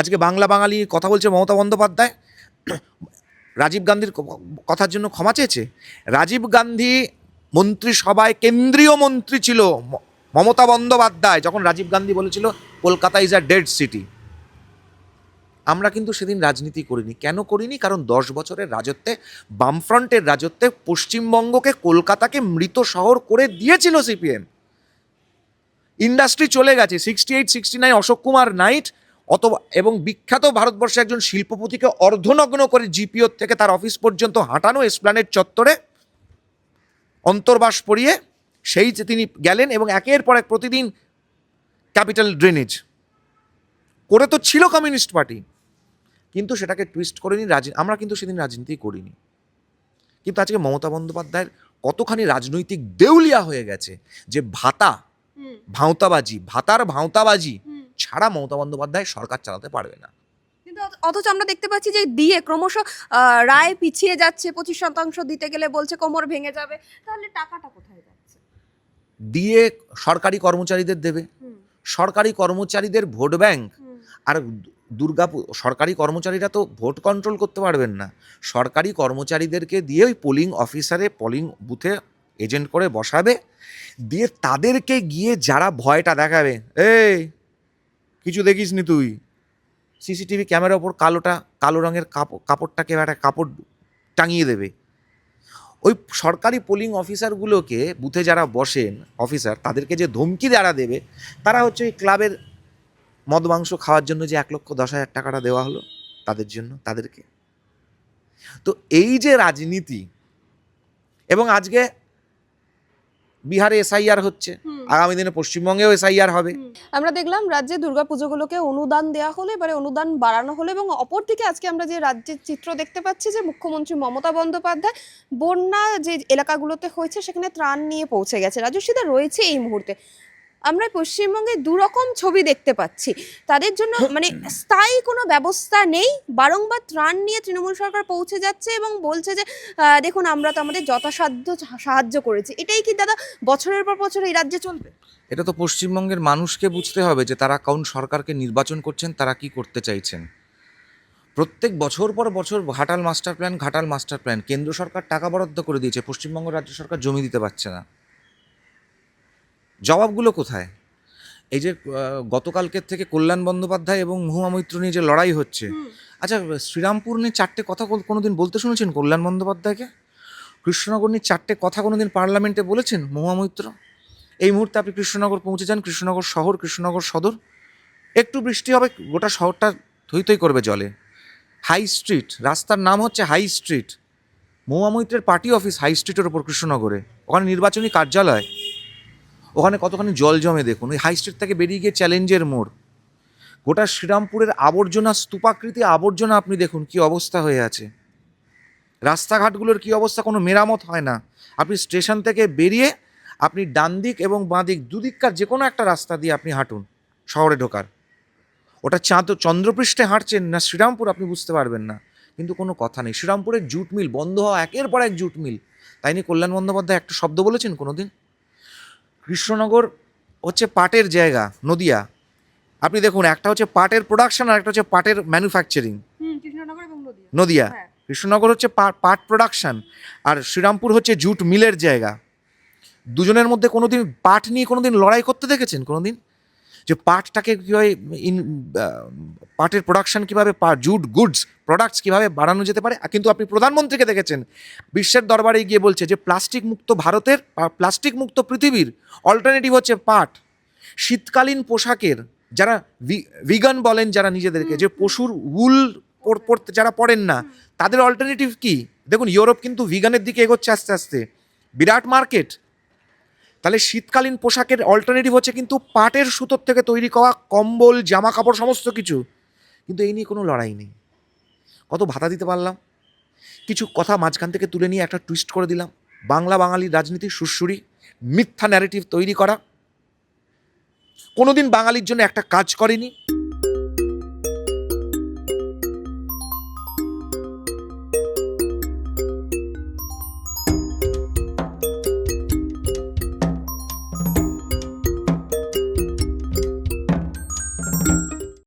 আজকে বাংলা বাঙালি কথা বলছে মমতা বন্দ্যোপাধ্যায়। রাজীব গান্ধীর কথার জন্য ক্ষমা চেয়েছে। রাজীব গান্ধী মন্ত্রিসভায় কেন্দ্রীয় মন্ত্রী ছিল মমতা বন্দ্যোপাধ্যায়, যখন রাজীব গান্ধী বলেছিল, Kolkata is a dead city আমরা কিন্তু সেদিন রাজনীতি করিনি। কেন করিনি? কারণ দশ বছরের রাজত্বে, বামফ্রন্টের রাজত্বে পশ্চিমবঙ্গকে কলকাতাকে মৃত শহর করে দিয়েছিল সিপিএম। ইন্ডাস্ট্রি চলে গেছে। Sixty eight sixty nine Ashok Kumar night অথবা এবং বিখ্যাত ভারতবর্ষে একজন শিল্পপতিকে অর্ধনগ্ন করে জিপিওর থেকে তার অফিস পর্যন্ত হাঁটানো এসপ্ল্যানেট চত্বরে অন্তর্বাস পড়িয়ে সেই যে তিনি গেলেন এবং একের পর এক প্রতিদিন ক্যাপিটাল ড্রেনেজ। করে তো ছিল কমিউনিস্ট পার্টি কিন্তু সেটাকে টুইস্ট করেনি রাজ আমরা কিন্তু সেদিন রাজনীতি করিনি। কিন্তু আজকে মমতা বন্দ্যোপাধ্যায়ের কতখানি রাজনৈতিক দেউলিয়া হয়ে গেছে যে ভাতা ভাঁওতাবাজি ভাতার ভাঁওতাবাজি। ছাড়া মমতা বন্দ্যোপাধ্যায় সরকার চালাতে পারবে না। কিন্তু অথচ আমরা দেখতে পাচ্ছি যে দিয়ে ক্রমশ রায় পিছিয়ে যাচ্ছে পঁচিশ শতাংশ দিতে গেলে বলছে কোমর ভেঙে যাবে তাহলে টাকাটা কোথায় যাচ্ছে? দিয়ে সরকারি কর্মচারীদের দেবে। সরকারি কর্মচারীদের ভোট ব্যাংক আর দুর্গাপুর সরকারি কর্মচারীরা তো ভোট কন্ট্রোল করতে পারবেন না। সরকারি কর্মচারীদেরকে দিয়ে ওই পোলিং অফিসারে পোলিং বুথে এজেন্ট করে বসাবে। দিয়ে তাদেরকে গিয়ে যারা ভয়টা দেখাবে এই কিছু দেখিস নি তুই সিসিটিভি ক্যামেরার ওপর কালোটা, কালো রঙের কাপড়, কাপড়টাকে একটা কাপড় টাঙিয়ে দেবে ওই সরকারি পোলিং অফিসারগুলোকে বুথে যারা বসেন অফিসার তাদেরকে যে ধমকি যারা দেবে, তারা হচ্ছে ওই ক্লাবের মদ মাংস খাওয়ার জন্য যে এক লক্ষ দশ হাজার টাকাটা দেওয়া হলো, তাদের জন্য, তাদেরকে তো এই যে রাজনীতি, এবং আজকে বিহারে এসআইআর হচ্ছে। আগামী দিনে পশ্চিমবঙ্গেও এসআইআর হবে। আমরা দেখলাম রাজ্যে দুর্গাপুজোগুলোকে অনুদান দেওয়া হলো, এবারে অনুদান বাড়ানো হলো এবং অপরদিকে আজকে আমরা যে রাজ্যের চিত্র দেখতে পাচ্ছি যে মুখ্যমন্ত্রী মমতা বন্দ্যোপাধ্যায় বন্যা যে এলাকাগুলোতে হয়েছে সেখানে ত্রাণ নিয়ে পৌঁছে গেছে। রাজস্বীদা রয়েছে এই মুহূর্তে। আমরা পশ্চিমবঙ্গে দুরকম ছবি দেখতে পাচ্ছি। তাদের জন্য মানে স্থায়ী কোনো ব্যবস্থা নেই। বারংবার ত্রাণ নিয়ে তৃণমূল সরকার পৌঁছে যাচ্ছে এবং বলছে যে দেখুন আমরা তো আমাদের যথাসাধ্য সাহায্য করেছি। এটাই কি দাদা বছরের পর বছর এই রাজ্যে চলবে? এটা তো পশ্চিমবঙ্গের মানুষকে বুঝতে হবে যে তারা কোন সরকারকে নির্বাচন করছেন তারা কি করতে চাইছেন। প্রত্যেক বছর পর বছর Ghatal master plan Ghatal master plan. কেন্দ্র সরকার টাকা বরাদ্দ করে দিয়েছে পশ্চিমবঙ্গ রাজ্য সরকার জমি দিতে পারছে না। জবাবগুলো কোথায়? এই যে গতকালকের থেকে কল্যাণ বন্দ্যোপাধ্যায় এবং মহুয়া মৈত্র নিয়ে যে লড়াই হচ্ছে আচ্ছা শ্রীরামপুর নিয়ে চারটে কথা কোনোদিন বলতে শুনেছেন কল্যাণ বন্দ্যোপাধ্যায়কে? কৃষ্ণনগর নিয়ে চারটে কথা কোনোদিন পার্লামেন্টে বলেছেন মহুয়া মৈত্র? এই মুহূর্তে আপনি কৃষ্ণনগর পৌঁছে যান কৃষ্ণনগর শহর কৃষ্ণনগর সদর। একটু বৃষ্টি হবে গোটা শহরটা থই থই করবে জলে। হাই স্ট্রিট রাস্তার নাম হচ্ছে হাই স্ট্রিট। মহুয়া মৈত্রের পার্টি অফিস হাই স্ট্রিটের ওপর কৃষ্ণনগরে। ওখানে নির্বাচনী কার্যালয়। ওখানে কতখানি জল জমে দেখুন, ওই হাই স্ট্রিট থেকে বেরিয়ে গিয়ে চ্যালেঞ্জের মোড়। গোটা শ্রীরামপুরের আবর্জনা, স্তূপাকৃতি আবর্জনা আপনি দেখুন কি অবস্থা হয়ে আছে। রাস্তাঘাটগুলোর কি অবস্থা, কোনো মেরামত হয় না। আপনি স্টেশন থেকে বেরিয়ে আপনি ডান দিক এবং বাঁ দিক দুদিককার যে কোনো একটা রাস্তা দিয়ে আপনি হাঁটুন, শহরে ঢোকার। ওটা চাঁদ, চন্দ্রপৃষ্ঠে হাঁটছেন না শ্রীরামপুর আপনি বুঝতে পারবেন না। কিন্তু কোনো কথা নেই। শ্রীরামপুরের জুট মিল, বন্ধ হওয়া একের পর এক জুট মিল। তাই নিয়ে কল্যাণ বন্দ্যোপাধ্যায় একটা শব্দ বলেছেন কোনোদিন? কৃষ্ণনগর হচ্ছে পাটের জায়গা নদিয়া। আপনি দেখুন একটা হচ্ছে পাটের প্রোডাকশন আর একটা হচ্ছে পাটের ম্যানুফ্যাকচারিং হুম কৃষ্ণনগর এবং নদীয়া। হ্যাঁ। কৃষ্ণনগর হচ্ছে পাট প্রোডাকশন আর শ্রীরামপুর হচ্ছে জুট মিলের জায়গা। দুজনের মধ্যে কোনোদিন পাট নিয়ে কোনোদিন লড়াই করতে দেখেছেন? কোনোদিন? যে পাটটাকে কীভাবে ইন পাটের প্রোডাকশন কীভাবে পা, জুট গুডস প্রোডাক্টস কীভাবে বাড়ানো যেতে পারে। কিন্তু আপনি প্রধানমন্ত্রীকে দেখেছেন, বিশ্বের দরবারে গিয়ে বলছে যে প্লাস্টিক মুক্ত ভারতের প্লাস্টিক মুক্ত পৃথিবীর অল্টারনেটিভ হচ্ছে পাট। শীতকালীন পোশাকের যারা ভিগান বলেন যারা নিজেদেরকে, যে পশুর উল পরতে যারা পড়েন না, তাদের অল্টারনেটিভ কি? দেখুন, ইউরোপ কিন্তু ভিগানের দিকে এগোচ্ছে আস্তে আস্তে। বিরাট মার্কেট তাহলে শীতকালীন পোশাকের অল্টারনেটিভ হচ্ছে কিন্তু পাটের সুতোর থেকে তৈরি করা কম্বল জামা কাপড় সমস্ত কিছু। কিন্তু এই নিয়ে কোনো লড়াই নেই। কত ভাতা দিতে পারলাম? কিছু কথা মাঝখান থেকে তুলে নিয়ে একটা টুইস্ট করে দিলাম। বাংলা বাঙালির রাজনীতি সুরসুরি মিথ্যা ন্যারেটিভ তৈরি করা। কোনোদিন বাঙালির জন্য একটা কাজ করেনি।